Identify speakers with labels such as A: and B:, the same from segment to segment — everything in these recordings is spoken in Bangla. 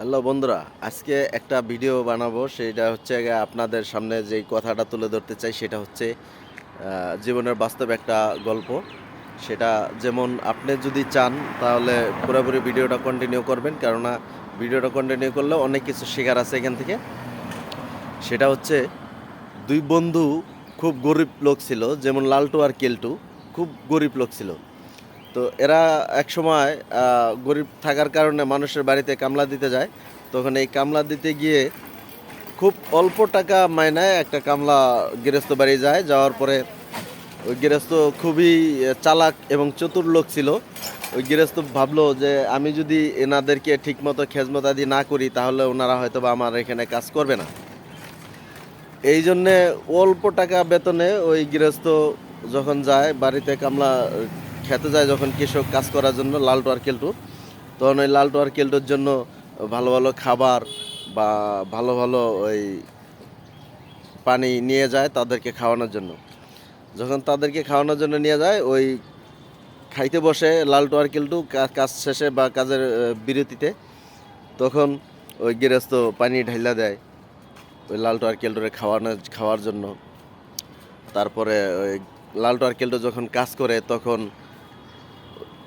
A: হ্যালো বন্ধুরা, আজকে একটা ভিডিও বানাবো, সেটা হচ্ছে আপনাদের সামনে যেই কথাটা তুলে ধরতে চাই, সেটা হচ্ছে জীবনের বাস্তব একটা গল্প। সেটা যেমন আপনি যদি চান, তাহলে পুরোপুরি ভিডিওটা কন্টিনিউ করবেন, কেননা ভিডিওটা কন্টিনিউ করলে অনেক কিছু শেখার আছে এখান থেকে। সেটা হচ্ছে, দুই বন্ধু খুব গরিব লোক ছিল, যেমন লালটু আর কেলটু, খুব গরিব লোক ছিল। তো এরা এক সময় গরিব থাকার কারণে মানুষের বাড়িতে কামলা দিতে যায়। তখন এই কামলা দিতে গিয়ে খুব অল্প টাকা মায়নায় একটা কামলা গৃহস্থ বাড়ি যায়। যাওয়ার পরে ওই গৃহস্থ খুবই চালাক এবং চতুর লোক ছিল। ওই গৃহস্থ ভাবলো যে আমি যদি এনাদেরকে ঠিকমতো খেজমতাদি না করি, তাহলে ওনারা হয়তো বা আমার এখানে কাজ করবে না। এই জন্যে অল্প টাকা বেতনে ওই গৃহস্থ যখন যায়, বাড়িতে কামলা খেতে যায় যখন কৃষক কাজ করার জন্য লালটু আর কেলটু, তখন ওই লালটু আর কেলটুর জন্য ভালো ভালো খাবার বা ভালো ভালো ওই পানি নিয়ে যায় তাদেরকে খাওয়ানোর জন্য। যখন তাদেরকে খাওয়ানোর জন্য নিয়ে যায়, ওই খাইতে বসে লালটু আর কেলটু কাজ শেষে বা কাজের বিরতিতে তখন ওই গৃহস্থ পানি ঢাইলা দেয় ওই লালটু আর কেলটুরে খাওয়ানো, খাওয়ার জন্য। তারপরে ওই লালটু আর কেলটু যখন কাজ করে তখন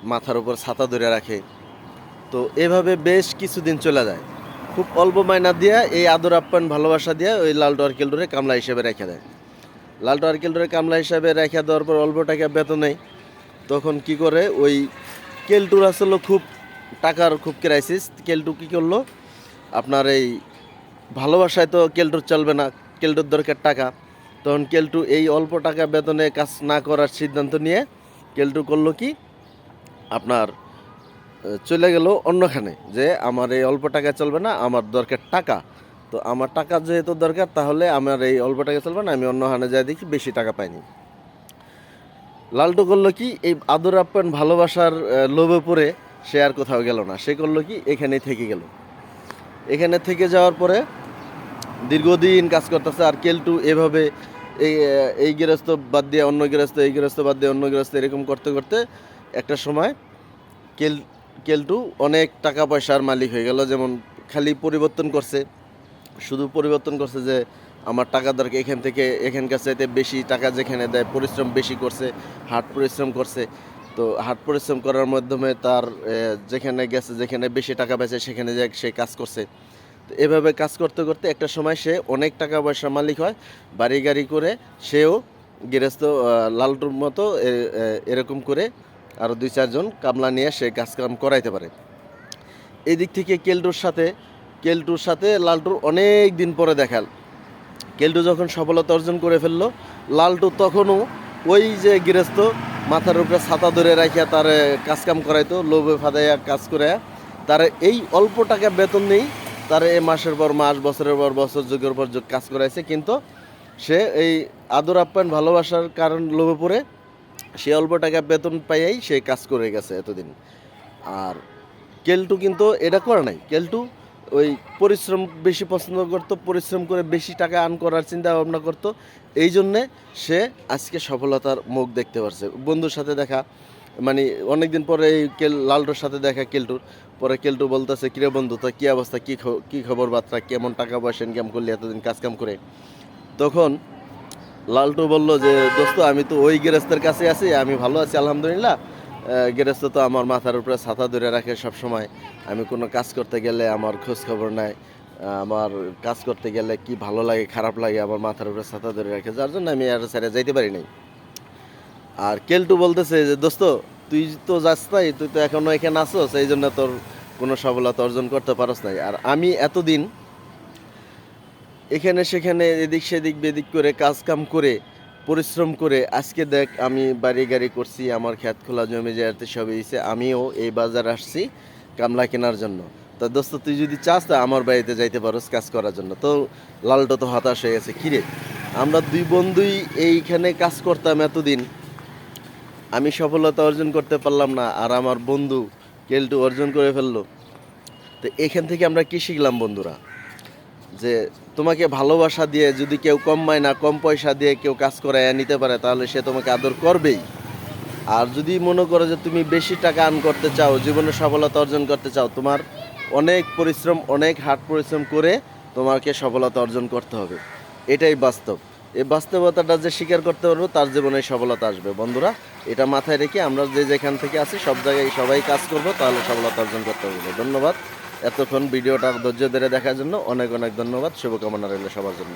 A: মাথার উপর ছাতা ধরে রাখে। তো এভাবে বেশ কিছুদিন চলে যায়। খুব অল্প মাইনা দিয়ে এই আদর আপ্যায়ন ভালোবাসা দিয়ে ওই লাল আর কেলটুরে কামলা হিসেবে রেখে দেয়। লাল আর কেলটুরে কামলা হিসাবে রেখে দেওয়ার পর অল্প টাকা বেতনে তখন কি করে ওই কেলটুর আসলে খুব টাকার খুব ক্রাইসিস কেলটু কি করল? আপনার এই ভালোবাসায় তো কেলটুর চলবে না, কেলটুর দরকার টাকা। তখন কেলটু এই অল্প টাকা বেতনে কাজ না করার সিদ্ধান্ত নিয়ে কেলটু করল কি? আপনার চলে গেল অন্যখানে যে আমার এই অল্প টাকা চলবে না, আমার দরকার টাকা। তো আমার টাকা যেহেতু দরকার, তাহলে আমার এই অল্প টাকা চলবে না, আমি অন্যখানে যাই দেখি বেশি টাকা পাইনি। লালটু করল কি, এই আদর আপ্যায়ন ভালোবাসার লোভে পড়ে সে আর কোথাও গেল না। সে করল কি, এখানেই থেকে গেল। এখানে থেকে যাওয়ার পরে দীর্ঘদিন কাজ করতেছে, আর কেলটু এভাবে এই এই গৃহস্থ বাদ দিয়ে অন্য গৃহস্থ, এই গৃহস্থ বাদ দিয়ে অন্য গৃহস্থ এরকম করতে করতে একটা সময় কেল, কেলটু অনেক টাকা পয়সার মালিক হয়ে গেল, যেমন খালি পরিবর্তন করছে। শুধু পরিবর্তন করছে যে আমার টাকা দরকার, এখান থেকে এখানকার চাইতে বেশি টাকা যেখানে দেয়, পরিশ্রম বেশি করছে, হাট পরিশ্রম করছে। তো হাট পরিশ্রম করার মাধ্যমে তার যেখানে গেছে, যেখানে বেশি টাকা পেয়েছে সেখানে যে সে কাজ করছে। তো এভাবে কাজ করতে করতে একটা সময় সে অনেক টাকা পয়সার মালিক হয়, বাড়ি গাড়ি করে সেও গৃহস্থ লালটুর মতো এরকম করে আরও দুই, চারজন কামলা নিয়ে সে কাজকাম করাইতে পারে। এদিক থেকে কেলটুর সাথে কেলটুর সাথে লালটুর অনেক দিন পরে দেখাল কেলটু যখন সফলতা অর্জন করে ফেলল, লালটু তখনও ওই যে গৃহস্থ, মাথার উপরে ছাতা ধরে রাখিয়া তার কাজকাম করাইতো, লোভে ফাদাইয়া কাজ করে তার এই অল্প টাকা বেতন নেই তার এই মাসের পর মাস, বছরের পর বছর, যুগের পর যুগ কাজ করাইছে। কিন্তু সে এই আদর আপ্যায়ন, ভালোবাসার কারণ লোভে পড়ে সে অল্প টাকা বেতন পাইয়াই সে কাজ করে গেছে এতদিন। আর কেলটু কিন্তু এটা করে নাই। কেলটু ওই পরিশ্রম বেশি পছন্দ করতো, পরিশ্রম করে বেশি টাকা আর্ন করার চিন্তা ভাবনা করতো। এই জন্যে সে আজকে সফলতার মুখ দেখতে পারছে। বন্ধুর সাথে দেখা মানে অনেকদিন পরে এই কেল, লালটুর সাথে দেখা কেলটুর। পরে কেলটু বলতেছে, কিরে বন্ধু, তা কী অবস্থা? কী কী খবর বার্তা? কেমন টাকা পয়সা ইনকাম করলি এতদিন কাজ কাম করে? তখন লালটু বলল যে, দোস্ত, আমি তো ওই গেরেস্তের কাছে আছি, আমি ভালো আছি, আলহামদুলিল্লাহ। গেরেস্ত তো আমার মাথার উপরে ছাতা ধরে রাখে সব সময় আমি কোনো কাজ করতে গেলে আমার খোঁজ খবর নাই আমার কাজ করতে গেলে কি ভালো লাগে, খারাপ লাগে, আমার মাথার উপরে ছাতা ধরে রাখে। যার জন্য আমি আর স্যারে যাইতে পারি নাই। আর কেলটু বলতেছে যে, দোস্ত, তুই তো যাস নাই, তুই তো এখনও এখানে আসো সেই জন্য তোর কোনো সফলতা অর্জন করতে পারস নাই। আর আমি এতদিন এখানে, সেখানে, এদিক সেদিক, বেদিক করে, কাজ কাম করে, পরিশ্রম করে, আজকে দেখ, আমি বাড়ি গাড়ি করছি, আমার খেত খোলা জমি জায়গাতে সব হয়েছে আমিও এই বাজার আসছি কামলা কেনার জন্য। তা দোস্ত, তুই যদি চাস, তা আমার বাড়িতে যাইতে পারোস কাজ করার জন্য। তো লালটো তো হতাশ হয়ে গেছে, কিরে? আমরা দুই বন্ধুই এইখানে কাজ করতাম এতদিন। আমি সফলতা অর্জন করতে পারলাম না, আর আমার বন্ধু কেলটু অর্জন করে ফেলল। তো এখান থেকে আমরা কি শিখলাম, বন্ধুরা? যে তোমাকে ভালোবাসা দিয়ে যদি কেউ কম মায়না কম পয়সা দিয়ে কেউ কাজ করাইয়া নিতে পারে, তাহলে সে তোমাকে আদর করবেই। আর যদি মনে করো যে তুমি বেশি টাকা আর্ন করতে চাও, জীবনে সফলতা অর্জন করতে চাও, তোমার অনেক পরিশ্রম, অনেক হাট পরিশ্রম করে তোমাকে সফলতা অর্জন করতে হবে। এটাই বাস্তব। এই বাস্তবতাটা যে স্বীকার করতে পারব, তার জীবনে সফলতা আসবে। বন্ধুরা, এটা মাথায় রেখে আমরা যে যেখান থেকে আছি, সব জায়গায় সবাই কাজ করব, তাহলে সফলতা অর্জন করতে পারব ধন্যবাদ। এতক্ষণ ভিডিওটা ধৈর্য ধরে দেখার জন্য অনেক অনেক ধন্যবাদ। শুভকামনা রইল সবার জন্য।